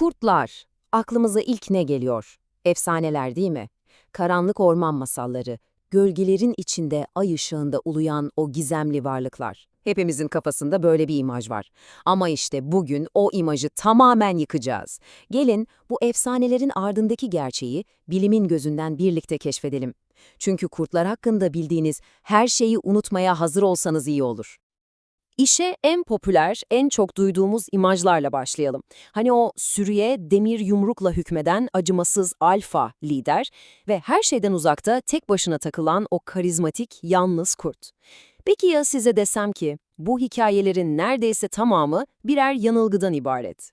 Kurtlar. Aklımıza ilk ne geliyor? Efsaneler değil mi? Karanlık orman masalları, gölgelerin içinde ay ışığında uluyan o gizemli varlıklar. Hepimizin kafasında böyle bir imaj var. Ama işte bugün o imajı tamamen yıkacağız. Gelin bu efsanelerin ardındaki gerçeği bilimin gözünden birlikte keşfedelim. Çünkü kurtlar hakkında bildiğiniz her şeyi unutmaya hazır olsanız iyi olur. İşe en popüler, en çok duyduğumuz imajlarla başlayalım. Hani o sürüye demir yumrukla hükmeden acımasız alfa lider ve her şeyden uzakta tek başına takılan o karizmatik, yalnız kurt. Peki ya size desem ki bu hikayelerin neredeyse tamamı birer yanılgıdan ibaret?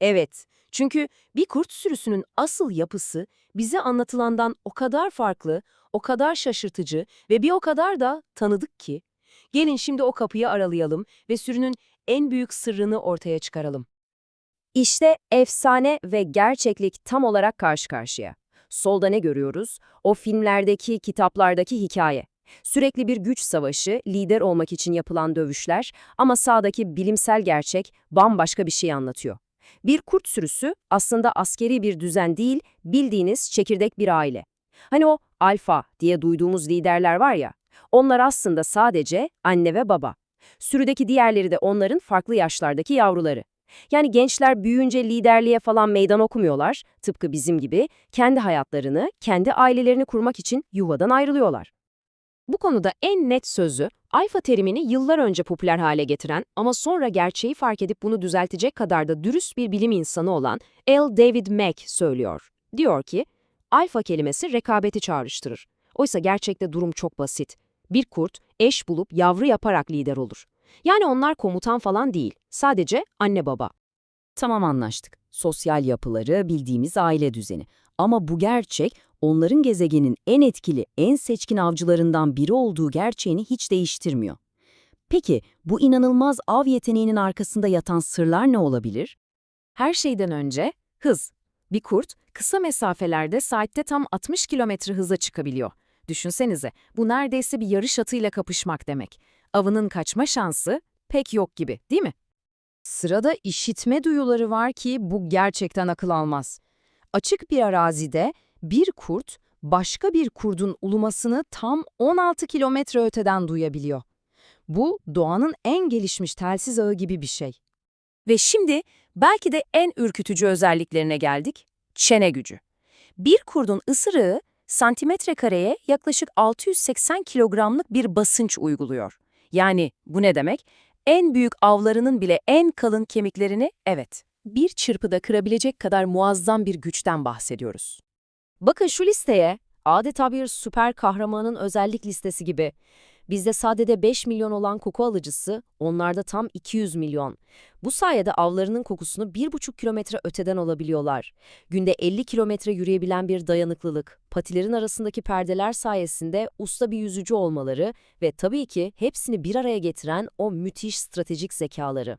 Evet, çünkü bir kurt sürüsünün asıl yapısı bize anlatılandan o kadar farklı, o kadar şaşırtıcı ve bir o kadar da tanıdık ki. Gelin şimdi o kapıyı aralayalım ve sürünün en büyük sırrını ortaya çıkaralım. İşte efsane ve gerçeklik tam olarak karşı karşıya. Solda ne görüyoruz? O filmlerdeki, kitaplardaki hikaye. Sürekli bir güç savaşı, lider olmak için yapılan dövüşler ama sağdaki bilimsel gerçek bambaşka bir şey anlatıyor. Bir kurt sürüsü aslında askeri bir düzen değil, bildiğiniz çekirdek bir aile. Hani o alfa diye duyduğumuz liderler var ya, onlar aslında sadece anne ve baba. Sürüdeki diğerleri de onların farklı yaşlardaki yavruları. Yani gençler büyüyünce liderliğe falan meydan okumuyorlar, tıpkı bizim gibi kendi hayatlarını, kendi ailelerini kurmak için yuvadan ayrılıyorlar. Bu konuda en net sözü, alfa terimini yıllar önce popüler hale getiren ama sonra gerçeği fark edip bunu düzeltecek kadar da dürüst bir bilim insanı olan L. David Mack söylüyor. Diyor ki, alfa kelimesi rekabeti çağrıştırır. Oysa gerçekte durum çok basit. Bir kurt, eş bulup yavru yaparak lider olur. Yani onlar komutan falan değil, sadece anne baba. Tamam anlaştık. Sosyal yapıları, bildiğimiz aile düzeni. Ama bu gerçek, onların gezegenin en etkili, en seçkin avcılarından biri olduğu gerçeğini hiç değiştirmiyor. Peki, bu inanılmaz av yeteneğinin arkasında yatan sırlar ne olabilir? Her şeyden önce, hız. Bir kurt, kısa mesafelerde saatte tam 60 kilometre hıza çıkabiliyor. Düşünsenize, bu neredeyse bir yarış atıyla kapışmak demek. Avının kaçma şansı pek yok gibi, değil mi? Sırada işitme duyuları var ki bu gerçekten akıl almaz. Açık bir arazide bir kurt başka bir kurdun ulumasını tam 16 kilometre öteden duyabiliyor. Bu doğanın en gelişmiş telsiz ağı gibi bir şey. Ve şimdi belki de en ürkütücü özelliklerine geldik, çene gücü. Bir kurdun ısırığı santimetre kareye yaklaşık 680 kilogramlık bir basınç uyguluyor. Yani bu ne demek? En büyük avlarının bile en kalın kemiklerini, evet, bir çırpıda kırabilecek kadar muazzam bir güçten bahsediyoruz. Bakın şu listeye, adeta bir süper kahramanın özellik listesi gibi. Bizde sadece 5 milyon olan koku alıcısı, onlarda tam 200 milyon. Bu sayede avlarının kokusunu 1,5 kilometre öteden alabiliyorlar. Günde 50 kilometre yürüyebilen bir dayanıklılık, patilerin arasındaki perdeler sayesinde usta bir yüzücü olmaları ve tabii ki hepsini bir araya getiren o müthiş stratejik zekaları.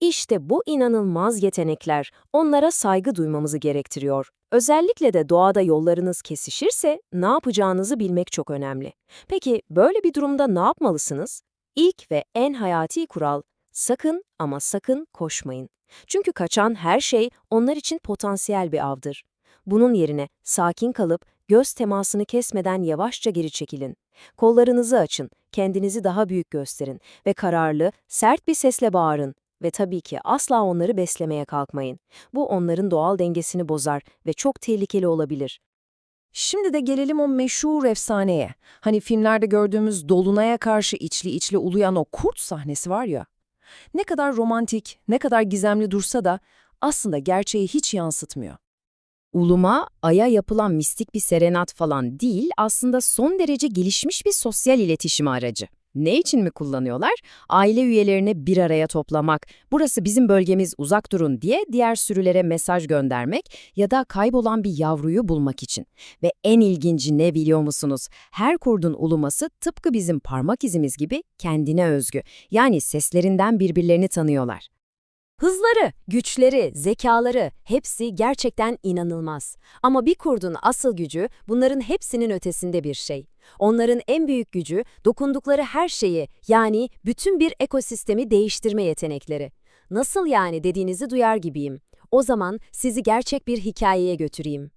İşte bu inanılmaz yetenekler onlara saygı duymamızı gerektiriyor. Özellikle de doğada yollarınız kesişirse ne yapacağınızı bilmek çok önemli. Peki böyle bir durumda ne yapmalısınız? İlk ve en hayati kural, sakın ama sakın koşmayın. Çünkü kaçan her şey onlar için potansiyel bir avdır. Bunun yerine sakin kalıp göz temasını kesmeden yavaşça geri çekilin. Kollarınızı açın, kendinizi daha büyük gösterin ve kararlı, sert bir sesle bağırın. Ve tabii ki asla onları beslemeye kalkmayın. Bu onların doğal dengesini bozar ve çok tehlikeli olabilir. Şimdi de gelelim o meşhur efsaneye. Hani filmlerde gördüğümüz dolunaya karşı içli içli uluyan o kurt sahnesi var ya. Ne kadar romantik, ne kadar gizemli dursa da aslında gerçeği hiç yansıtmıyor. Uluma, aya yapılan mistik bir serenat falan değil, aslında son derece gelişmiş bir sosyal iletişim aracı. Ne için mi kullanıyorlar? Aile üyelerini bir araya toplamak, burası bizim bölgemiz uzak durun diye diğer sürülere mesaj göndermek ya da kaybolan bir yavruyu bulmak için. Ve en ilginci ne biliyor musunuz? Her kurdun uluması tıpkı bizim parmak izimiz gibi kendine özgü. Yani seslerinden birbirlerini tanıyorlar. Hızları, güçleri, zekaları hepsi gerçekten inanılmaz. Ama bir kurdun asıl gücü bunların hepsinin ötesinde bir şey. Onların en büyük gücü dokundukları her şeyi yani bütün bir ekosistemi değiştirme yetenekleri. Nasıl yani dediğinizi duyar gibiyim. O zaman sizi gerçek bir hikayeye götüreyim.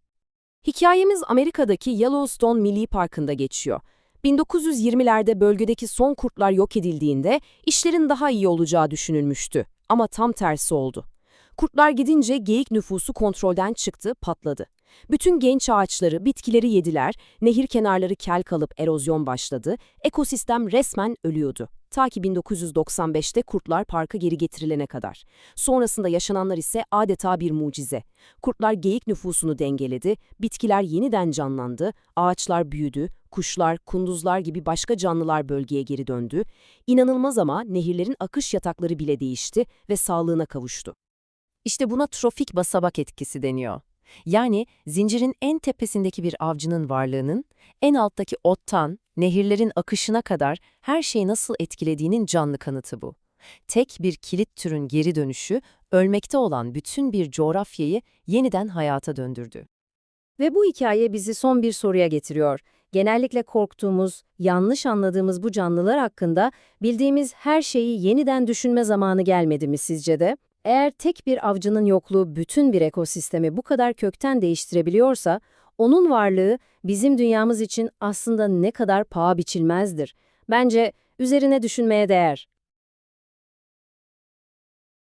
Hikayemiz Amerika'daki Yellowstone Milli Parkı'nda geçiyor. 1920'lerde bölgedeki son kurtlar yok edildiğinde işlerin daha iyi olacağı düşünülmüştü. Ama tam tersi oldu. Kurtlar gidince geyik nüfusu kontrolden çıktı, patladı. Bütün genç ağaçları, bitkileri yediler, nehir kenarları kel kalıp erozyon başladı, ekosistem resmen ölüyordu. Ta ki 1995'te kurtlar parka geri getirilene kadar. Sonrasında yaşananlar ise adeta bir mucize. Kurtlar geyik nüfusunu dengeledi, bitkiler yeniden canlandı, ağaçlar büyüdü, kuşlar, kunduzlar gibi başka canlılar bölgeye geri döndü. İnanılmaz ama nehirlerin akış yatakları bile değişti ve sağlığına kavuştu. İşte buna trofik basamak etkisi deniyor. Yani zincirin en tepesindeki bir avcının varlığının, en alttaki ottan, nehirlerin akışına kadar her şeyi nasıl etkilediğinin canlı kanıtı bu. Tek bir kilit türün geri dönüşü, ölmekte olan bütün bir coğrafyayı yeniden hayata döndürdü. Ve bu hikaye bizi son bir soruya getiriyor. Genellikle korktuğumuz, yanlış anladığımız bu canlılar hakkında bildiğimiz her şeyi yeniden düşünme zamanı gelmedi mi sizce de? Eğer tek bir avcının yokluğu bütün bir ekosistemi bu kadar kökten değiştirebiliyorsa, onun varlığı bizim dünyamız için aslında ne kadar paha biçilmezdir. Bence üzerine düşünmeye değer.